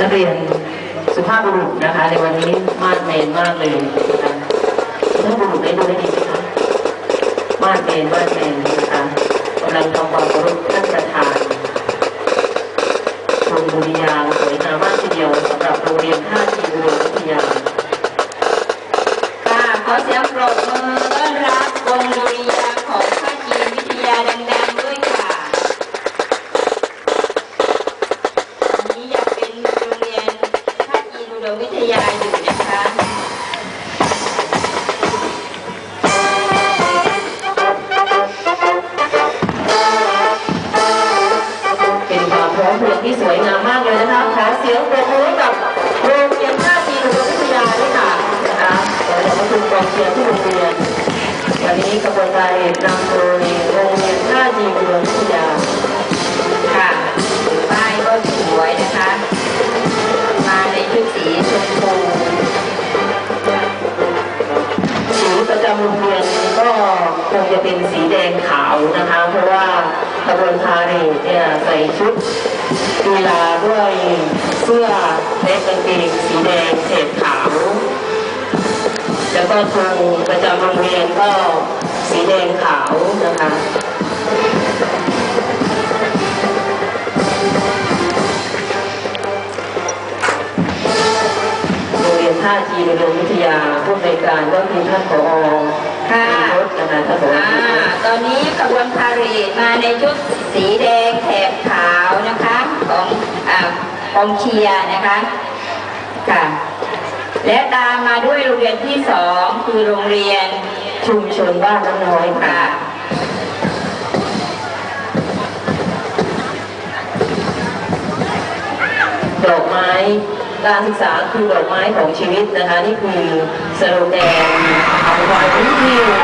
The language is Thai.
นักเรียนสุภาพบุรุษนะคะ ในวันนี้มาดเมนมากเลยนะคะสุภาพบุรุษได้ดูได้ดีไหมคะมาดเมนมาดเมนนะคะกำลังทำความเคารพท่านาคจีนอุดมวิทยาอยู่นะคะเป็นความพร้อมเพรียงที่สวยงามมากเลยนะคะขอเสียงปรบมือกับโรงเรียนท่าทีอุดมวิทยาด้วยค่ะนะคะขอขอบคุณกองเชียร์ที่โรงเรียนวันนี้กระบวนการนำโดยโรงเรียนท่าทีอุดมวิทยา แดงขาวนะคะ เพราะว่าขบวนพาเหรดเนี่ยใส่ชุดกีฬาด้วยเสื้อและกางเกงสีแดงเศษขาว แล้วก็ครูประจำโรงเรียนก็สีแดงขาวนะคะ รงเรียนท่าทีโรงเรียนวิทยาผู้ในวยการก็คือท่านผอค่ะรถนะคะท่านผออ่าตอนนี้ขบวนพาเหรดมาในชุดสีแดงแถบขาวนะคะของอ่ากองเชียร์นะคะค่ะ และตามมาด้วยโรงเรียนที่สองคือโรงเรียนชุมชนบ้านน้ำน้อยค่ะค่ะดอกไม้ การศึกษาคือดอกไม้ของชีวิตนะคะ นี่คือสโลแกนขอาไว้ที่โรงเรียนเอ่อท่าทีวิทยา